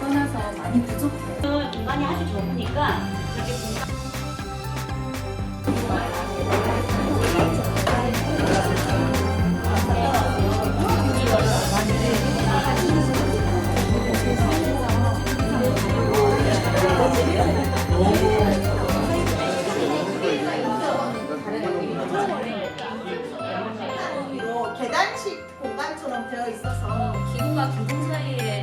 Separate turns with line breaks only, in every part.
있어서 많이 부족해요.
공간이 아주 좁으니까 저렇게 공간
뭐 계단식 공간처럼 되어 있어서
기구가 기구 사이에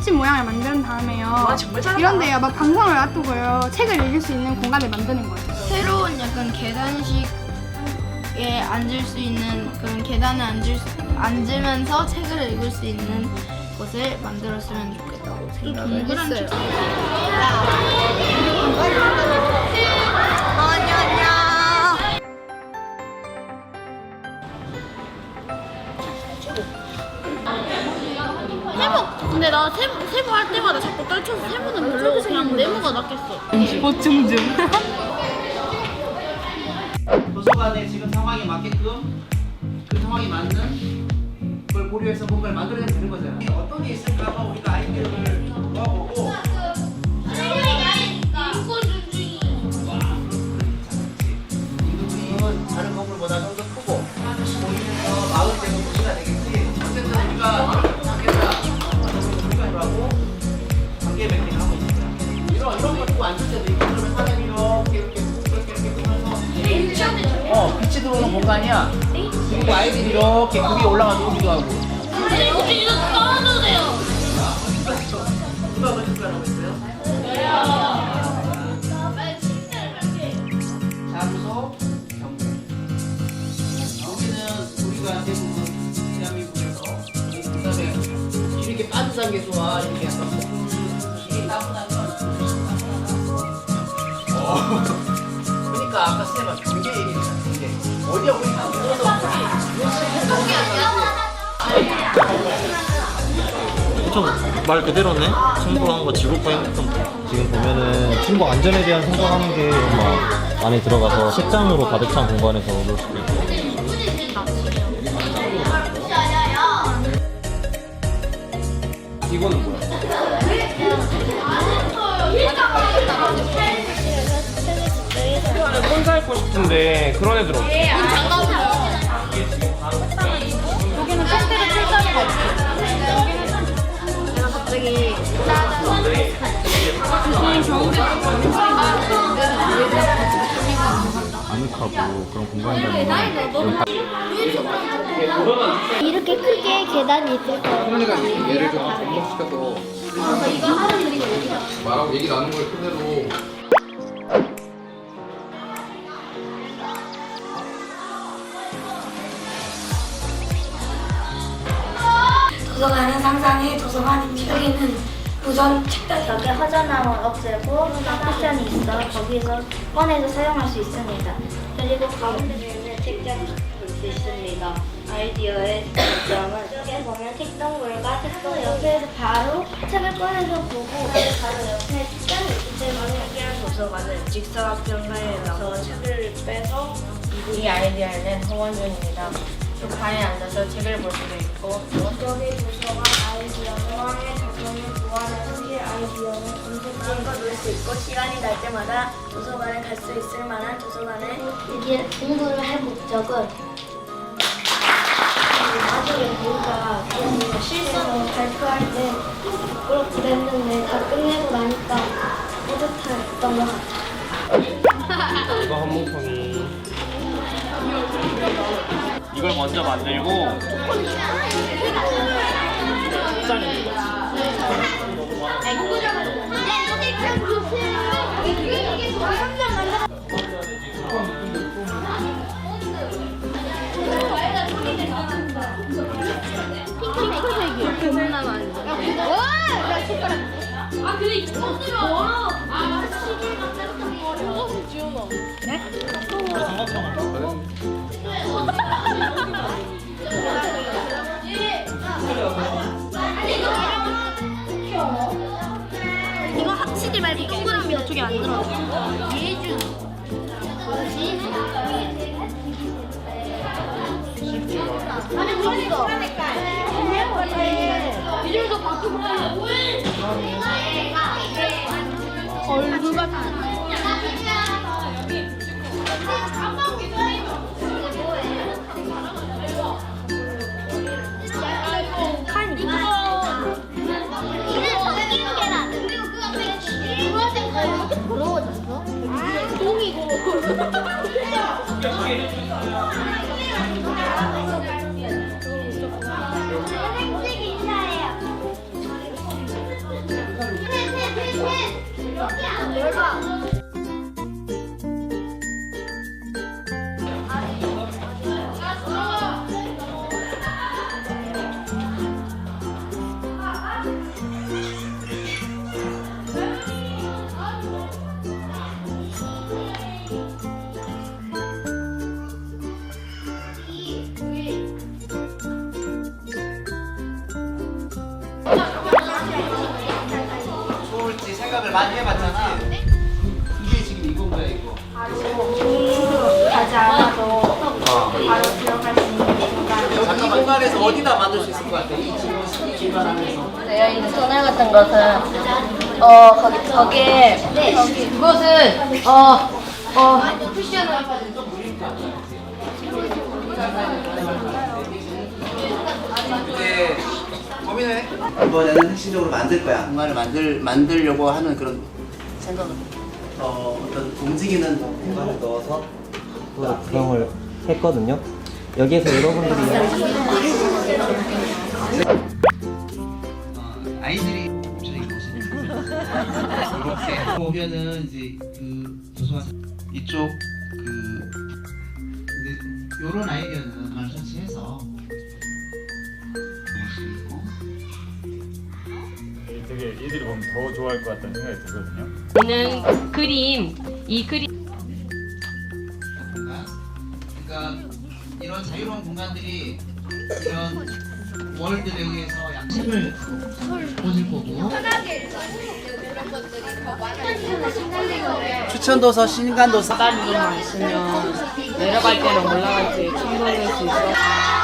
별집 모양을 만든 다음에요. 이런데요 막 방송을 놔두고요 책을 읽을 수 있는 공간을 만드는 거예요.
새로운 약간 계단식에 앉을 수 있는 그런 계단에 앉을 수, 앉으면서 책을 읽을 수 있는 곳을 만들었으면 좋겠다고 생각을 했어요. 세모! 근데 나 세모, 세모 할 때마다 자꾸 떨쳐서 세모는 별로고 그냥 네모가 낫겠어.
보충 중. 도서관의 지금 상황에 맞게끔 그 상황에 맞는 걸 고려해서 뭔가를 만들어내면 되는 거잖아요. 어떤 게 있을까 한번 우리가 아이디어를 모아보고 그리고 아이들이 이렇게 그 위에 올라가 놀기도 하고. 누가 그렇게 표현하고 있어요? 장소, 경계. 여기는 우리가 대부분 대한민국에서 그다음에 이렇게 빠듯한 약간 길이 따분한 건 어. 그러니까 아까 쌤은 경계 얘기했잖아 경계 어디야 우리 다
엄청 말 그대로네. 승부한 거 지구과 행복한 거.
지금 보면은 친구 안전에 대한 생각하는 게 막 안에 들어가서 책장으로 가득 찬 공간에서 놀 수도 있고
이거는 뭐야? 폰 사입고 싶은데 그런 애들 없어.
이렇게 크게 계단이 있을 거예요.
얘를 좀 접목시켜서 말하고 얘기 나눈 걸 그대로
도서관은 상상의 도서관입니다. 여기는 우선 책들 여기 허전함을 없애고 쿠션이 있어 거기서 꺼내서 사용할 수 있습니다. 그리고 가운데는 책장 볼수 있습니다. 아이디어의 장점은 여기 보면 책동물과 책동 옆에서 바로 책을 꺼내서 보고 바로 옆에 책장이 있기 도서관은 직사각 평면에서 책을 빼서
이 아이디어는 홍원준입니다. 소파에 앉아서 책을 볼 수도 있고
여기 도서관 아이디어는 왕의 작품을 구하는 시 아이디어는 검색하는 걸볼수 있고 시간이 날 때마다 도서관에 갈 수 있을 만한 도서관에 이게 공부를 할 목적은 나중에 그냥 실수로 발표할 때 그렇게 됐는데 다 끝내고 나니까 뿌듯했던 것 같아요.
이거 한몸통이 이걸 먼저 만들고 짠
핑크색이요.
혼나면 안 돼. 이거 확실히 말고 동그라미 어떻게 안 들어져? 예준. 얼굴 같은.
생각을 많이 해봤는지 이게 지금 이건가 이거.
가지 않아도 바로 들어갈 수 있는 공간.
이 공간에서 어디다 만들 수 있을 것 같아? 이 지금 이 기반하면서.
네, 이 터널 같은 것은 어 거기 저게 거기 그것은 어어.
이제 고민을 해. 이번에는 핵심적으로 만들 거야. 공간을 만들 만들려고 하는 그런 생각을 어 어떤 움직이는 공간을 넣어서
또 구성을 했거든요. 여기에서 여러분들이
어, 아이들이 저기 보시는 이렇게 보면은 이제 그 도서관 이쪽 그 근데 요런 아이디어는 만 설치해서
되게 얘들이 보면 더 좋아할 것 같다는 생각이 들거든요.
는 그림 이 그림
공간 그러니까 이런 자유로운 공간들이 이런 월들에 의해서 양심을 보실 거고 추천도서 신간도서
사다리로만 있으면 내려갈 때랑 올라갈 때 충분할 수 있어.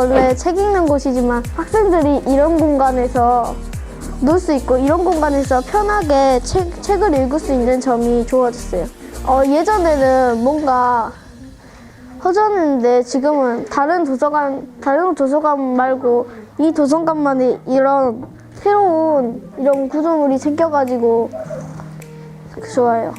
원래 책 읽는 곳이지만 학생들이 이런 공간에서 놀 수 있고 이런 공간에서 편하게 책, 책을 읽을 수 있는 점이 좋아졌어요. 어, 예전에는 뭔가 허전했는데 지금은 다른 도서관 다른 도서관 말고 이 도서관만의 이런 새로운 이런 구조물이 생겨가지고 좋아요.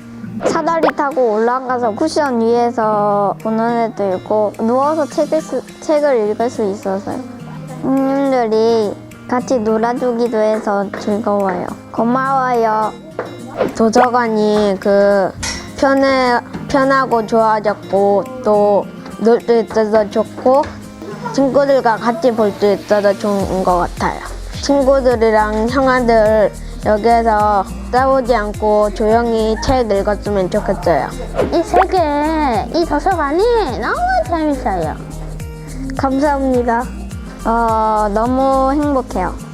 사다리 타고 올라가서 쿠션 위에서 보는 애도 있고 누워서 책을, 쓰- 책을 읽을 수 있어서요. 손님들이 같이 놀아주기도 해서 즐거워요. 고마워요. 도서관이 그 편해, 편하고 좋아졌고 또 놀 수 있어서 좋고 친구들과 같이 볼 수 있어서 좋은 것 같아요. 친구들이랑 형아들 여기에서 싸우지 않고 조용히 책 읽었으면 좋겠어요.
이 세계, 이 도서관이 너무 재밌어요.
감사합니다.
어, 너무 행복해요.